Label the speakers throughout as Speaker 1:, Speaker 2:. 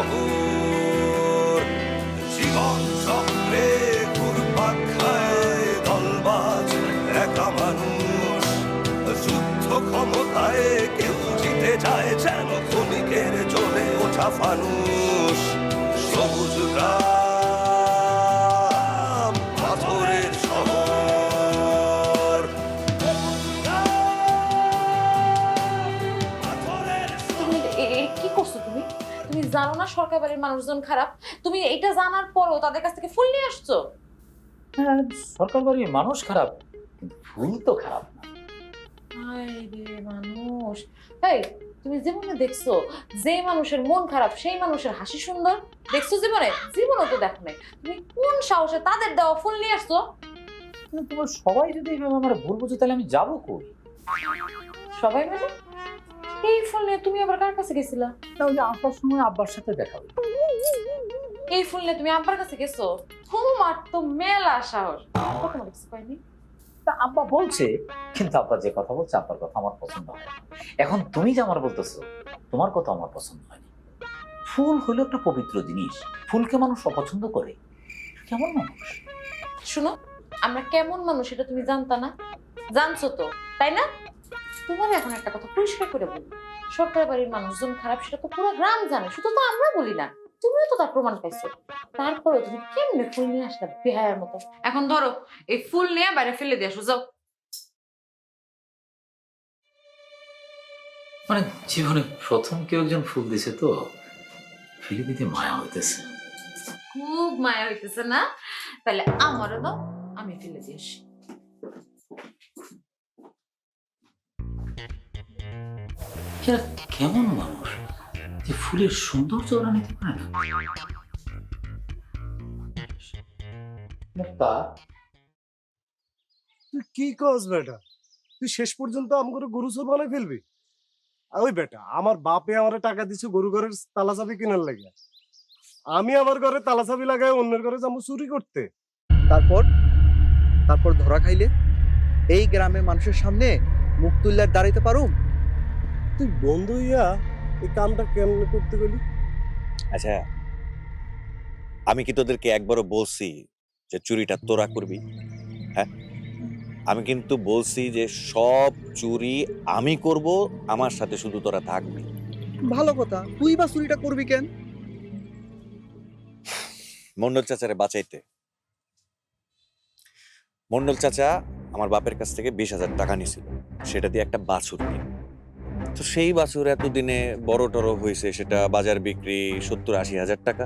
Speaker 1: শহর জীবন চক্রে ঘুরপাক খায় দলবাজ একা মানুষ। যুদ্ধ ক্ষমতায় কেউ জিতে যায় যেন ক্ষণিকের চলে ওঠা ফানুষ। সবুজ
Speaker 2: সরকার বাড়ির মানুষজন খারাপ। তুমি এটা জানার পরও তাদের কাছ থেকে ফুল নিয়ে আসছো?
Speaker 3: হ্যাঁ সরকার বাড়ির মানুষ খারাপ কিন্তু ফুল তো খারাপ না।
Speaker 2: মানুষ। এই তুমি জীবনে দেখছ যে মানুষের মন খারাপ সেই মানুষের হাসি সুন্দর? দেখছ জীবনে? জীবনও তো দেখো নাই। তুমি কোন সাহসে তাদের দেওয়া ফুল নিয়ে আসছো?
Speaker 3: কিন্তু তোমার সবাই যদি এইভাবে আমার ভুল বুঝে তাহলে আমি যাব কই?
Speaker 2: সবাই মিলে এই ফুল নিয়ে তুমি আবার কার কাছে গেছিলা?
Speaker 3: তাহলে আসার সময় আব্বার সাথে দেখা
Speaker 2: এই ফুল নিয়ে তুমি আব্বার কাছে গেছো? তোমার তো মেলা সাহস। কিছু পাইনি
Speaker 3: তা আব্বা বলছে কিন্তু আব্বা যে কথা বলছে আব্বার কথা আমার পছন্দ হয় এখন তুমি যে আমার বলতেছো তোমার কথা আমার পছন্দ হয়নি। ফুল হলো একটা পবিত্র জিনিস। ফুলকে মানুষ অপছন্দ করে। কেমন মানুষ?
Speaker 2: শুনো আমরা কেমন মানুষ এটা তুমি জানতা না? জানছো তো তাই না? তোমার এখন একটা কথা পরিষ্কার করে বলি। সরকার বাড়ির মানুষজন খারাপ সেটা তো পুরো গ্রাম জানে শুধু তো আমরা বলি না। তুমিও তো তার প্রমাণ পাইছো। তারপরে তুমি কেমনে ফুল নিয়ে আসলে বেহায়ের মতো? এখন ধরো এই ফুল নিয়ে বাইরে ফেলে দিয়ে আসো যাও।
Speaker 3: মানে জীবনে প্রথম কেউ একজন ফুল দিছে তো ফেলে দিতে মায়া হইতেছে।
Speaker 2: খুব মায়া হইতেছে না? তাহলে আমারও দাও আমি ফেলে দিয়ে আসি।
Speaker 3: এরা কেমন মানুষ? যে ফুলের সৌন্দর্য ওরা নিতে পারে না।
Speaker 4: তুই কি কস বেটা? তুই শেষ পর্যন্ত আমাকে গরু চোর বানাই ফেলবি? ওই বেটা আমার বাপে আমার টাকা দিছে গরু ঘরের তালা চাবি কেনার লাগে। আমি আমার ঘরে তালা চাবি লাগাই অন্যের ঘরে যাব চুরি করতে।
Speaker 5: তারপর? তারপর ধরা খাইলে এই গ্রামের মানুষের সামনে মুখ তুললে দাঁড়াইতে পারুম?
Speaker 4: তুই বন্ধু ইয়া এই কামটা কেমনে করতে গেলি?
Speaker 6: আচ্ছা আমি কি তোদেরকে একবারও বলছি যে চুরিটা তোরা করবি। হ্যাঁ? আমি কিন্তু বলছি যে সব চুরি আমি করব আমার সাথে শুধু তোরা থাকবি।
Speaker 5: ভালো কথা। তুই বা চুরিটা করবি কেন?
Speaker 6: মন্ডল চাচারে বাঁচাইতে। মন্ডল চাচা আমার বাপের কাছ থেকে বিশ হাজার টাকা নিয়েছিল সেটা দিয়ে একটা বাছুর কিনে। তো সেই বাছুর এতদিনে বড় টড়ো হয়েছে, সেটা বাজার বিক্রি সত্তর আশি হাজার টাকা।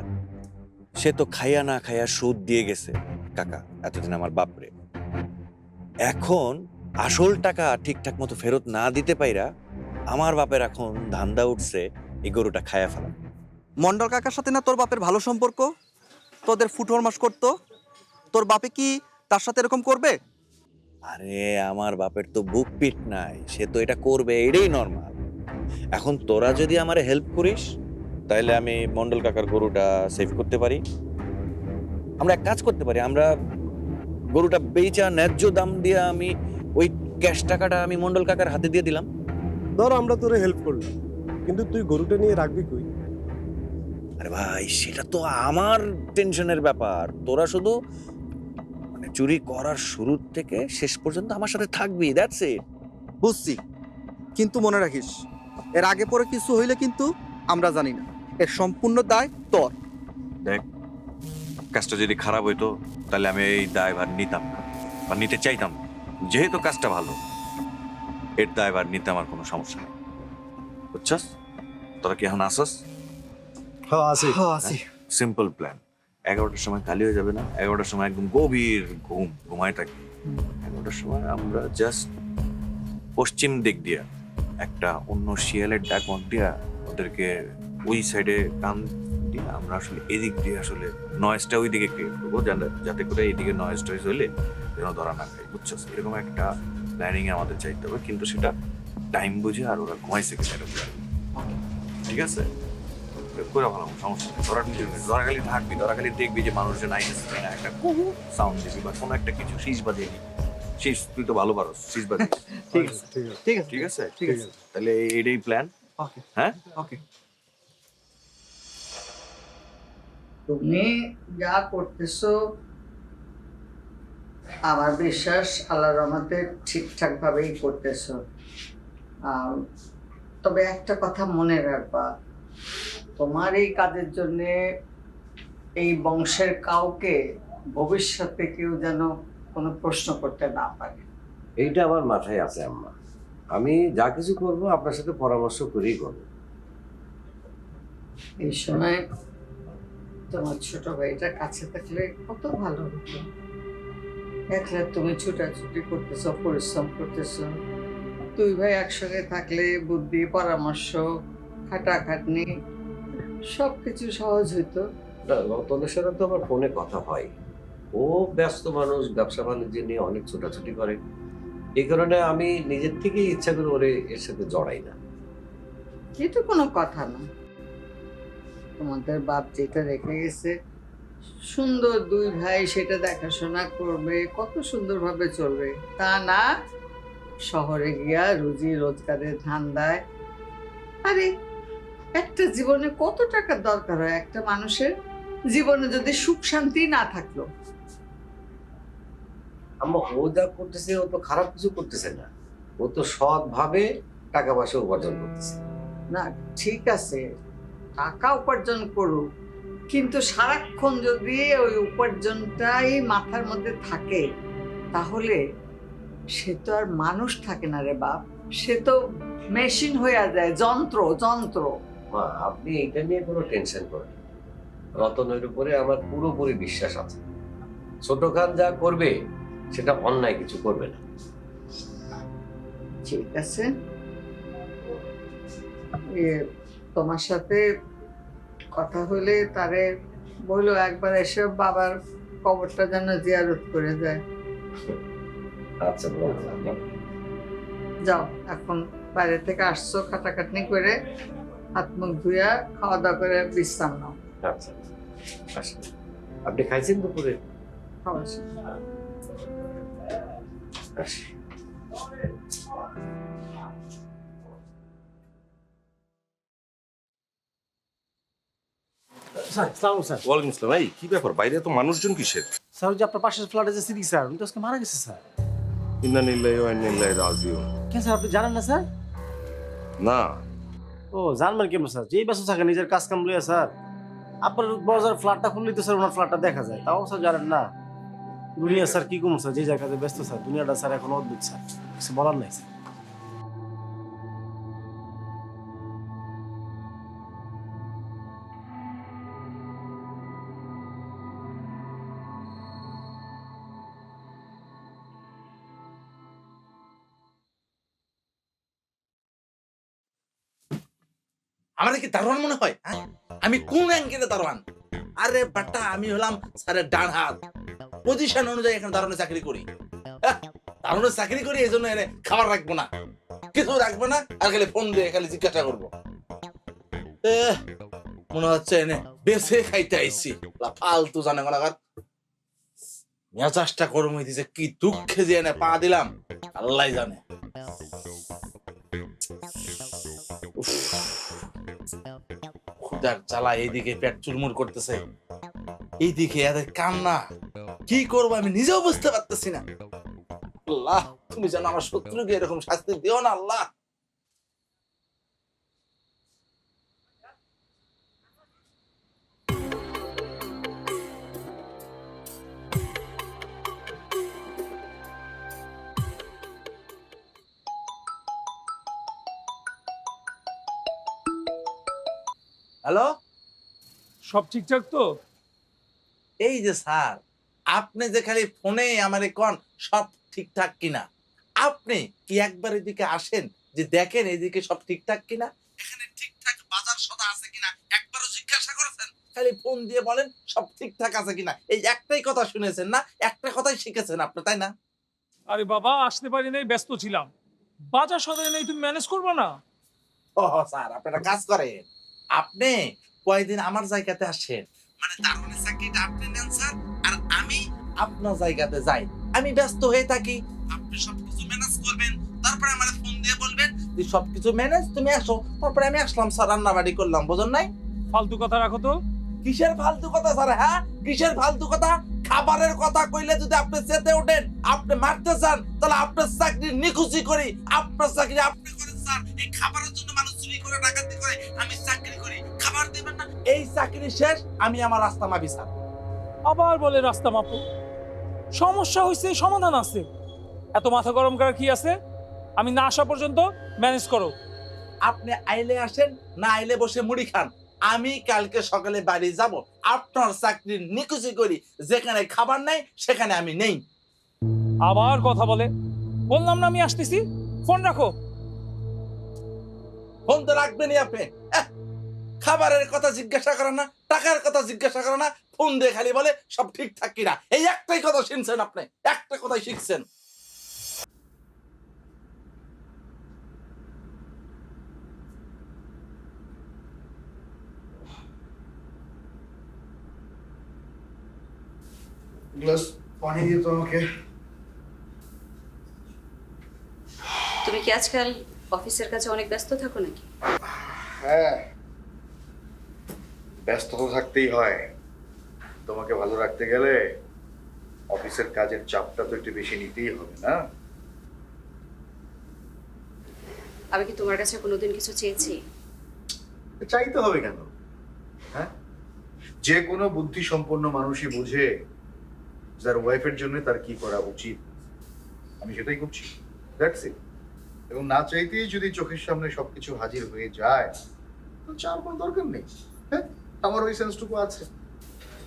Speaker 6: সে তো খাইয়া না খাইয়া সুদ দিয়ে গেছে। কাকা, এতদিন আমার বাপরে। এখন আসল টাকা ঠিকঠাক মতো ফেরত না দিতে পাইরা আমার বাপের এখন ধান্দা উঠছে এই গরুটা খায়া ফেলা।
Speaker 5: মন্ডল কাকার সাথে না তোর বাপের ভালো সম্পর্ক? তোদের ফুটবল মাস করতো? তোর বাপে কি তার সাথে এরকম করবে?
Speaker 6: আরে আমার বাপের তো বুক পিট নাই সে তো এটা করবে এটাই নর্মাল এখন তোরা যদি আমারে হেল্প করিস তাহলে আমি মন্ডল কাকার গরুটা সেভ করতে পারি। আমরা এক কাজ করতে পারি আমরা গরুটা বেচা ন্যায্য দাম দিয়ে আমি ওই ক্যাশ টাকাটা আমি মন্ডল কাকার হাতে দিয়ে দিলাম।
Speaker 4: ধর আমরা তোরে হেল্প করলাম কিন্তু তুই গরুটা নিয়ে রাখবি কই?
Speaker 6: আরে ভাই সেটা তো আমার টেনশনের ব্যাপার। তোরা শুধু মানে চুরি করার শুরু থেকে শেষ পর্যন্ত আমার সাথে থাকবি দ্যাটস ইট
Speaker 5: বুঝছি। কিন্তু মনে রাখিস এর আগে পরে কিছু হইলে কিন্তু আমরা জানি না। এর সম্পূর্ণ দায় তোর।
Speaker 6: দেখ কাজটা যদি খারাপ হইতো তাহলে আমি এই দায়ভার নিতাম না বা নিতে চাইতাম না। যেহেতু কাজটা ভালো এর দায়ভার নিতে আমার কোনো সমস্যা নেই। বুঝছস? তোরা কি এখন আসস?
Speaker 4: হ্যাঁ আছে।
Speaker 5: আছি
Speaker 6: সিম্পল প্ল্যান এগারোটার সময় খালি হয়ে যাবে না। এগারোটার সময় একদম গভীর ঘুম। ঘুমায় থাকি। এগারোটার সময় আমরা জাস্ট পশ্চিম দিক দিয়ে, একটা অন্য শিয়ালের ডাক দিয়া ওদেরকে ওই সাইডে কান দিয়ে আমরা আসলে এদিক দিয়ে আসলে নয়েজটা ওই দিকে ক্রিয়েট করব যাতে করে এইদিকে নয়েজ টয়েজ হইলে যেন ধরা না খাই বুঝছ? এরকম একটা প্ল্যানিং আমাদের চাইতে হবে, কিন্তু সেটা টাইম বুঝে আর ওরা ঘুমাইছে কিনা ঠিক আছে? করে ভালো সমস্যা নেই। ধরা ধরা খালি থাকবি ধরা খালি দেখবি যে মানুষজন আইতেছে কিনা একটা কুহু সাউন্ড দিবি বা কোনো একটা কিছু শীষ বাজিয়ে দিবি। শীষ তুই তো ভালো পারো শীষ বাজিয়ে
Speaker 4: ঠিক আছে ঠিক আছে।
Speaker 5: ঠিক আছে?
Speaker 6: ঠিক আছে তাহলে এইটাই প্ল্যান
Speaker 5: ওকে
Speaker 6: হ্যাঁ?
Speaker 5: ওকে
Speaker 7: তুমি যা করতেছো আমার বিশ্বাস আল্লাহ রহমতে ঠিকঠাক ভাবেই করতেছো তবে একটা কথা মনে রাখবা তোমার এই কাজের জন্যে এই বংশের কাউকে ভবিষ্যতে কেউ যেন কোনো প্রশ্ন করতে না পারে।
Speaker 8: এইটা আমার মাথায় আছে আম্মা। আমি যা কিছু করব আপনার সাথে পরামর্শ করেই করব।
Speaker 7: এই সময় তোমার ছোট ভাইটা কাছে থাকলে কত ভালো হতো। দেখলে তুমি ছুটাছুটি করতেছো পরিশ্রম করতেছো। দুই ভাই একসঙ্গে থাকলে বুদ্ধি পরামর্শ খাটাখাটনি সব কিছু সহজ হইতো।
Speaker 8: রতনের সাথে তো আমার ফোনে কথা হয়। ও ব্যস্ত মানুষ ব্যবসা বাণিজ্য নিয়ে অনেক ছোটাছুটি করে। এই কারণে আমি নিজের থেকেই ইচ্ছা করে ওরে এর সাথে জড়াই না।
Speaker 7: এটা কোনো কথা না। তোমাদের বাপ যেটা রেখে গেছে সুন্দর দুই ভাই সেটা দেখাশোনা করবে কত সুন্দরভাবে চলবে। তা না শহরে গিয়া রুজি রোজগারের ধান্দায়। আরে একটা জীবনে কত টাকার দরকার হয় একটা মানুষের? জীবনে যদি সুখ শান্তি না থাকল।
Speaker 8: আম্মা ও যা করতেছে ও তো খারাপ কিছু করতেছে না। ও তো সৎ ভাবে টাকা পয়সা উপার্জন করতেছে।
Speaker 7: না ঠিক আছে টাকা উপার্জন করুক কিন্তু সারাক্ষণ যদি ওই উপার্জনটাই মাথার মধ্যে থাকে তাহলে সে তো আর মানুষ থাকে না রে বাপ। সে তো মেশিন হয়ে যায় যন্ত্র যন্ত্র।
Speaker 8: মা আপনি এটা নিয়ে কোনো টেনশন করেন। রতনের উপরে আমার পুরোপুরি বিশ্বাস আছে। ছোট খান যা করবে সেটা অন্যায় কিছু করবে না।
Speaker 7: ঠিক আছে। তোমার সাথে কথা হলে তারে বলল একবার এসে বাবার কবরটা যেন জিয়ারত করে যায়
Speaker 8: আচ্ছা
Speaker 7: যাও এখন বাইরে থেকে আসছো খাটাখাটনি করে। হাত মুখ ধুয়া খাওয়া দাওয়া করে বিশ্রাম নাও।
Speaker 8: আচ্ছা। আপনি খাইছেন দুপুরে?
Speaker 7: খাওয়া
Speaker 8: আসি
Speaker 9: স্যার সালাম স্যার।
Speaker 1: ওয়ালাইকুম আসসালাম। এই কি ব্যাপার? বাইরে তো মানুষজন কিসের?
Speaker 9: স্যার ওই যে আপনার পাশের ফ্ল্যাটে যে সিদ্দিক স্যার উনি তো আজকে মারা গেছে স্যার।
Speaker 1: ইন্না নিল্লাহি ওয়া ইন্না ইলাইহি রাজিউন।
Speaker 9: কেন স্যার আপনি জানেন না স্যার?
Speaker 1: না।
Speaker 9: ও জানবেন কেমন স্যার? যেই ব্যস্ত থাকে নিজের কাজ কাম লইয়া স্যার। আপনার বাজার ফ্ল্যাটটা খুললেই তো স্যার ওনার ফ্ল্যাটটা দেখা যায়। তাও স্যার জানেন না। দুনিয়া স্যার কি কম স্যার? যে জায়গাতে ব্যস্ত স্যার। দুনিয়াটা স্যার এখন অদ্ভুত স্যার। কিছু বলার নাই স্যার।
Speaker 10: আমাদের কি দারোয়ান মনে হয়? হ্যাঁ? আমি কোন অ্যাঙ্গেলে দারোয়ান? আরে বাটা আমি হলাম স্যারের ডান হাত। পজিশন অনুযায়ী এখানে দারোয়ানের চাকরি করি। হ্যাঁ, দারোয়ানের চাকরি করি এই জন্য এনে খাবার রাখব না। কিছু রাখব না আর খালি ফোন দিয়ে খালি জিজ্ঞাসা করব। মনে হচ্ছে এনে বেছে খাইতে আইছি। ফালতু জানে কোনাকার মেজাজটা গরম দিছে কি দুঃখে যে এনে পা দিলাম। আল্লাহ জানে। ক্ষুদার চালা এইদিকে পেট চুরমুর করতেছে। এইদিকে এদের কান্না, কি করব আমি নিজেও বুঝতে পারতেছি না। আল্লাহ, তুমি যেন আমার শত্রুকে এরকম শাস্তি দিও না, আল্লাহ। হ্যালো?
Speaker 11: সব ঠিকঠাক তো?
Speaker 10: এই যে স্যার আপনি যে খালি ফোনে আমারে কন সব ঠিকঠাক কিনা? আপনি কি একবার এদিকে আসেন যে দেখেন এদিকে সব ঠিকঠাক কিনা? এখানে ঠিকঠাক বাজার সদা আছে কিনা? একবারও জিজ্ঞাসা করেছেন? খালি ফোন দিয়ে বলেন সব ঠিকঠাক আছে কিনা? এই একটাই কথা শুনেছেন না? একটা কথাই শিখেছেন আপনি তাই না?
Speaker 11: আরে বাবা আসতে পারি নাই ব্যস্ত ছিলাম। বাজার সদাই নেই তুমি ম্যানেজ করবে না?
Speaker 10: ও স্যার আপনারা কাজ করেন। আপনি কয়দিন আমার জায়গাতে আসেন? মানে চাকরিটা আপনি নেন স্যার আর আমি আপনার জায়গাতে যাই। আমি ব্যস্ত হয়ে থাকি। আপনি সবকিছু ম্যানেজ করবেন তারপরে আমার ফোন দিয়ে বলবেন। যে সবকিছু ম্যানেজ তুমি আসো। তারপরে আমি আসলাম স্যার রান্না বাড়ি করলাম বোঝেন নাই?
Speaker 11: ফালতু কথা রাখো তো।
Speaker 10: কিসের ফালতু কথা স্যার হ্যাঁ? কিসের ফালতু কথা? খাবারের কথা কইলে যদি আপনি চেতে ওঠেন আপনি মারতে চান তাহলে আপনার চাকরি নিখুচি করি। আপনার চাকরি আপনি করেন। স্যার এই খাবারের জন্য মানুষ চুরি করে ডাকাতি করে আমি চাকরি করি। খাবার দেবেন না। এই চাকরি শেষ আমি আমার রাস্তা মাপি স্যার।
Speaker 11: আবার বলে রাস্তা মাপো। সমস্যা হয়েছে সমাধান আছে। এত মাথা গরম করার কি আছে? আমি না আসা পর্যন্ত ম্যানেজ করো।
Speaker 10: আপনি আইলে আসেন না আইলে বসে মুড়ি খান। আমি কালকে সকালে বাড়ি যাব আপনার চাকরি নিকুচি করি। যেখানে খাবার নাই সেখানে আমি নেই।
Speaker 11: আবার কথা বলে। বললাম না আমি আসতেছি? ফোন রাখো।
Speaker 10: ফোন তো রাখবেনই আপনি। খাবারের কথা জিজ্ঞাসা করে না টাকার কথা জিজ্ঞাসা করে না ফোন দিয়ে খালি বলে সব ঠিকঠাক কিনা। এই একটাই কথা শুনছেন আপনি একটা কথাই শিখছেন।
Speaker 12: গ্লাস পানি দিয়ে আমাকে।
Speaker 13: তুমি কি আজকাল অফিসের কাছে অনেক ব্যস্ত থাকো নাকি?
Speaker 12: হ্যাঁ। ব্যস্ত তো থাকতেই হয়। তোমাকে ভালো রাখতে গেলে অফিসের কাজের চাপটা তো একটু বেশি নিতেই হবে না?
Speaker 13: আমি কি তোমার কাছে কোনোদিন কিছু চেয়েছি?
Speaker 12: চাইতে হবে কেন? হ্যাঁ? যে কোনো বুদ্ধি সম্পন্ন মানুষই বোঝে যার ওয়াইফের জন্য তার কি করা উচিত। আমি সেটাই করছি। দ্যাটস ইট এবং না চাইতেই যদি চোখের সামনে সবকিছু হাজির হয়ে যায় তো চার কোনো দরকার নেই। হ্যাঁ আমার ওই সেন্সটুকু আছে।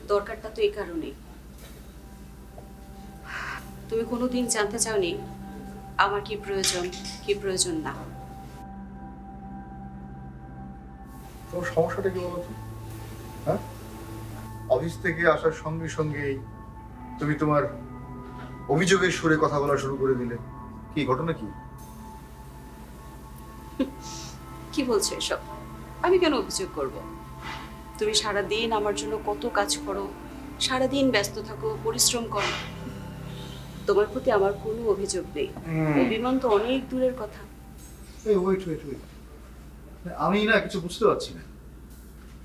Speaker 13: দরকারটা তো এই কারণেই। তুমি কোনোদিন জানতে চাওনি আমার কি প্রয়োজন কি প্রয়োজন না?
Speaker 12: তোমার সমস্যাটা কি বলতো হ্যাঁ? অফিস থেকে আসার সঙ্গে সঙ্গেই তুমি তোমার অভিযোগের সুরে কথা বলা শুরু করে দিলে। কি ঘটনা কি?
Speaker 13: কি বলছো এসব? আমি কেন অভিযোগ করব? তুমি সারা দিন আমার জন্য কত কাজ করো সারা দিন ব্যস্ত থাকো পরিশ্রম করো। তোমার প্রতি আমার কোনো অভিযোগ নেই। অভিমান তো অনেক দূরের কথা।
Speaker 12: ওয়েট ওয়েট ওয়েট আমি না কিছু বুঝতে পারছি না।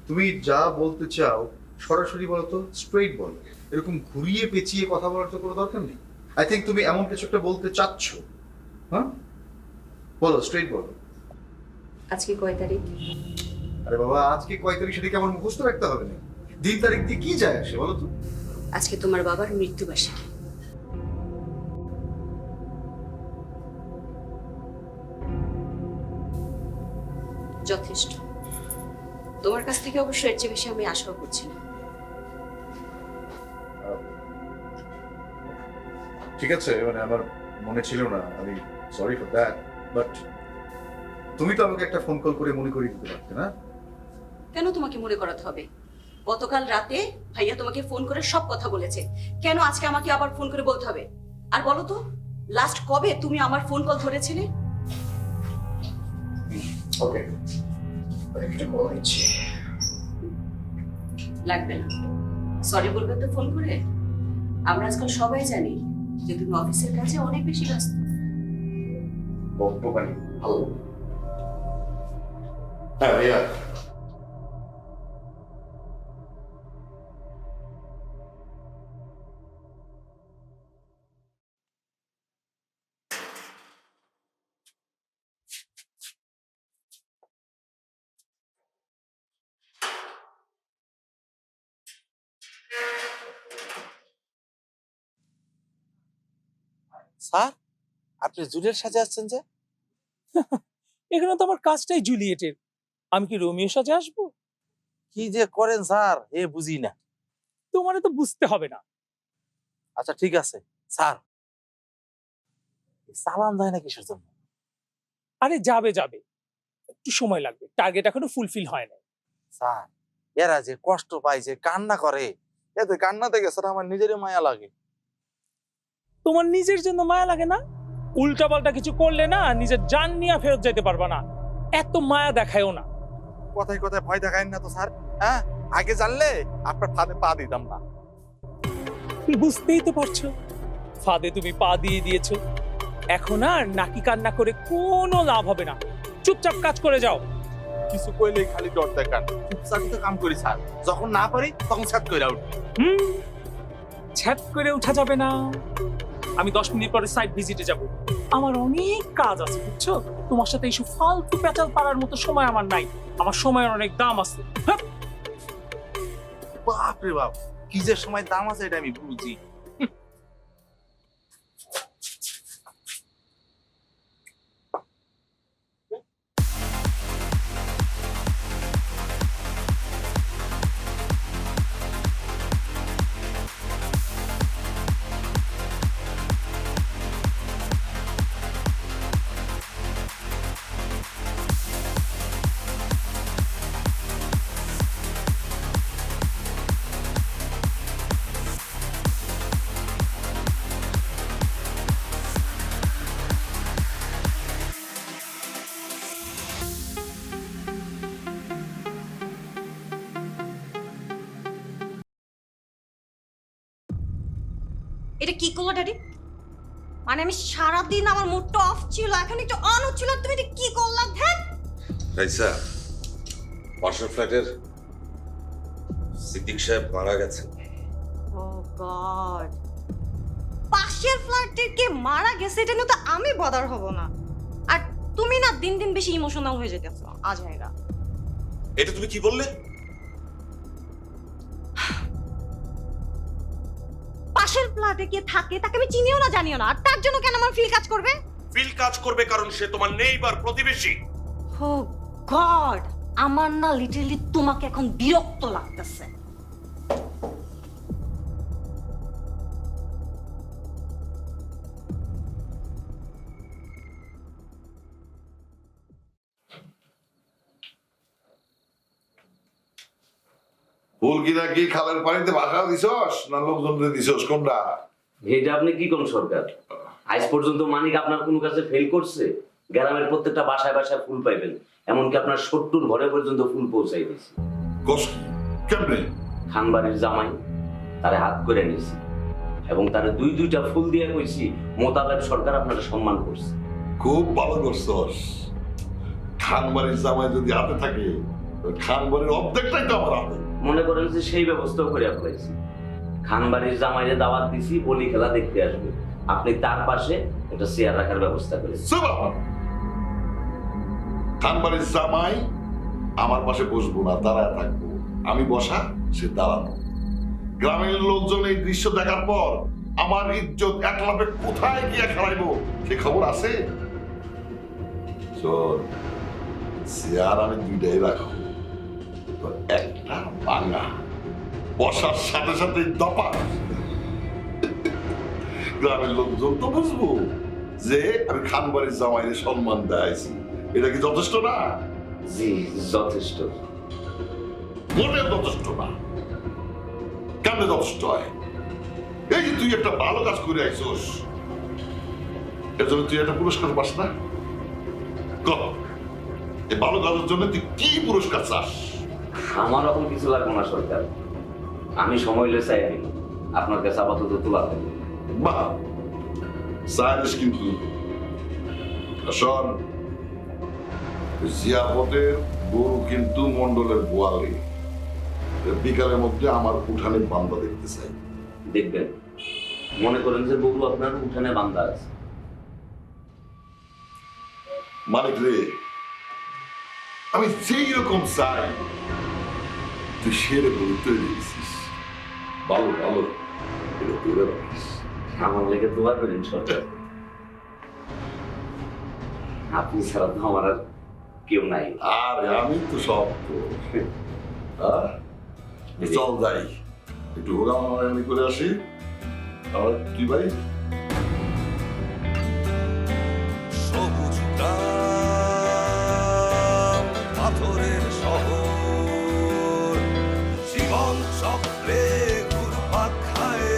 Speaker 12: তুমি যা বলতে চাও সরাসরি বলো তো স্ট্রেইট বলো। এরকম ঘুরিয়ে পেঁচিয়ে কথা বলার তো কোনো দরকার নেই। আই থিঙ্ক তুমি এমন কিছু একটা বলতে চাচ্ছ। হ্যাঁ? বলো স্ট্রেইট বলো।
Speaker 13: আজকে কয় তারিখ?
Speaker 12: আরে বাবা আজকে কয় তারিখ সেটাকে আমার মুখস্থ রাখতে হবে না। দিন তারিখ দিয়ে কি যায় আসে বলো তো?
Speaker 13: আজকে তোমার বাবার মৃত্যুবার্ষিকী। যথেষ্ট। তোমার কাছ থেকে অবশ্য এর চেয়ে বেশি আমি আশাও করছি না।
Speaker 12: ঠিক আছে মানে আমার মনে ছিল না আমি সরি ফর দ্যাট বাট তুমি তো আমাকে একটা ফোন কল করে মনে করিয়ে দিতে পারতে না?
Speaker 13: কেন তোমাকে মনে করাতে হবে? গতকাল রাতে ভাইয়া তোমাকে ফোন করে সব কথা বলেছে। কেন আজকে আমাকে আবার ফোন করে বলতে হবে? আর বলো তো লাস্ট কবে তুমি আমার ফোন কল ধরেছিলে?
Speaker 12: ওকে একটা কল দিচ্ছি
Speaker 13: লাগবে না। সরি বলবে তো ফোন করে? আমরা আজকাল সবাই জানি যে তুমি অফিসের কাছে অনেক বেশি ব্যস্ত।
Speaker 12: বকবকানি ভালো। হ্যাঁ ভাইয়া।
Speaker 10: স্যার আপনি জুলিয়েট সাজে আসছেন যে?
Speaker 11: এখানে তো আমার কাজটাই জুলিয়েটের। আমি কি রোমিও সাজে আসব?
Speaker 10: কি যে করেন স্যার? এ বুঝি না।
Speaker 11: তোমার তো বুঝতে হবে না।
Speaker 10: আচ্ছা ঠিক আছে। স্যার। চালান যায় না কিসের জন্য?
Speaker 11: আরে যাবে যাবে। একটু সময় লাগবে। টার্গেট এখনও ফুলফিল হয় না
Speaker 10: স্যার এরা যে কষ্ট পায় যে কান্না করে এতে কান্না থেকে স্যার আমার নিজেরই মায়া লাগে।
Speaker 11: তোমার নিজের জন্য মায়া লাগে না? উল্টা পাল্টা কিছু করলে না নিজের জান নিয়ে ফেরত যেতে পারবা না। এত মায়া দেখায়ও না।
Speaker 10: কথায় কথায় ভয় দেখায় না তো স্যার। হ্যাঁ? আগে জানলে আপনার ফাঁদে পা দিতাম না।
Speaker 11: বুঝতেই তো পারছ। ফাঁদে তুমি পা দিয়ে দিয়েছ। এখন আর নাকি কান্না করে কোনো লাভ হবে না। চুপচাপ কাজ করে যাও।
Speaker 10: কিছু কইলেই খালি ডর দেখান। চুপচাপই তো কাম করি স্যার। যখন না পারি তখন ছাদ করে উঠি।
Speaker 11: হুম? ছ্যাট করে উঠা যাবে না। আমি দশ মিনিট পরে সাইট ভিজিটে যাব। আমার অনেক কাজ আছে, বুঝছ? তোমার সাথে এইসব ফালতু প্যাচাল পাড়ার মতো সময় আমার নাই। আমার সময়ের অনেক দাম আছে। হ্যাঁ?
Speaker 10: বাপ রে বাপ, কি যে সময় দাম আছে এটা আমি বুঝি।
Speaker 14: এটা কি করল ড্যাডি মানে আমি সারাদিন আমার মুডটা অফ ছিল এখন একটু অন হচ্ছিল আর তুমি এটা কি করলা ধ্যান
Speaker 5: রাইসা পাশের ফ্ল্যাটের সিদ্দিক সাহেব মারা গেছে
Speaker 14: ও গড। পাশের ফ্ল্যাটের কে মারা গেছে এটা নিয়ে তো আমি বদার হব না। আর তুমি না দিন দিন বেশি ইমোশনাল হয়ে যেতেছো আজ
Speaker 5: এটা তুমি কি বললে?
Speaker 14: পাশের কে থাকে তাকে আমি চিনিও না জানিও না। আর তার জন্য কেন আমার ফিল কাজ করবে?
Speaker 5: ফিল কাজ করবে কারণ সে তোমার নেইবার প্রতিবেশী।
Speaker 14: ও গড আমার না লিটারলি তোমাকে এখন বিরক্ত লাগতেছে।
Speaker 12: ফুল কি খালের পানিতে ভাষা দিছস? না লোকজনকে দিছস? কোনটা?
Speaker 15: এটা আপনি কি কোন সরকার? আজ পর্যন্ত মানিক আপনার কোনো কাছে ফেল করছে? গ্রামের প্রত্যেকটা বাসায় বাসায় ফুল পাইবেন। এমনকি আপনার সত্তর ঘরে পর্যন্ত ফুল পৌঁছাই দিয়েছি।
Speaker 12: কেমনে?
Speaker 15: খানবাড়ির জামাই তারে হাত করে নিয়েছি। এবং তারে দুই দুইটা ফুল দিয়ে কইছি মোতাবেক সরকার আপনারা সম্মান করছে।
Speaker 12: খুব ভালো করছস। খানবাড়ির জামাই যদি হাতে থাকে খানবাড়ির অর্ধেকটাই তো আমার হাতে।
Speaker 15: মনে করেন যে সেই ব্যবস্থাও করে ফেলাইছি। খানবাড়ির জামাইরে দাওয়াত দিছি বলি খেলা দেখতে আসবে। আপনি তার পাশে একটা চেয়ার রাখার ব্যবস্থা করেছেন।
Speaker 12: খানবাড়ির জামাই আমার পাশে বসবো না, দাঁড়ায় থাকব। আমি বসা, সে দাঁড়ানো। গ্রামের লোকজন এই দৃশ্য দেখার পর আমার ইজ্জত এক লাফে কোথায় গিয়ে খেলাইবো সে খবর আছে? শোন চেয়ার আমি দুইটাই রাখব। একটা ভাঙা বসার সাথে সাথে দপা গ্রামের লোকজন তো বুঝব যে আমি খানবাড়ির জামাইরে সম্মান দেয়াইছি। এটা কি যথেষ্ট না?
Speaker 15: জি যথেষ্ট।
Speaker 12: মোটেও যথেষ্ট না। কেমনে যথেষ্ট হয়? এই যে তুই একটা ভালো কাজ করে আইছস এর জন্য তুই একটা পুরস্কার পাস না? এই ভালো কাজের জন্য তুই কি পুরস্কার চাস?
Speaker 15: আমার রকম কিছু লাগবে না সরকার। আমি সময় লে চাই দিন আপনার কাছে আপাতত তোলা
Speaker 12: বাহ! সায়েন্স কিন্তু শোন জিয়াপতের গরু কিন্তু মন্ডলের গোয়ালে বিকালের মধ্যে আমার উঠানে বান্দা দেখতে চাই।
Speaker 15: দেখবেন। মনে করেন যে বউ আপনার উঠানে বান্ধা আছে।
Speaker 12: মানিক রে আমি যেই রকম চাই তুই সেরকম তৈরি ভালো ভালো। এটা
Speaker 15: আমার লেগে দোয়া করেন সরকার আপনি ছাড়া তো আমার আর কেউ নাই।
Speaker 12: আর আমি তো সব তো। চল যাই। একটু হোগামাগানি করে আসি। আর তুই ভাই?
Speaker 1: চক্রে ঘুরপাক খায়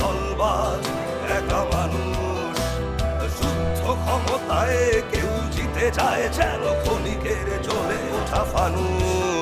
Speaker 1: দলবাজ, একা মানুষ। যুদ্ধ কেউ জিতে যায় যেন ক্ষণিকের জ্বলে ওঠা ফানুষ।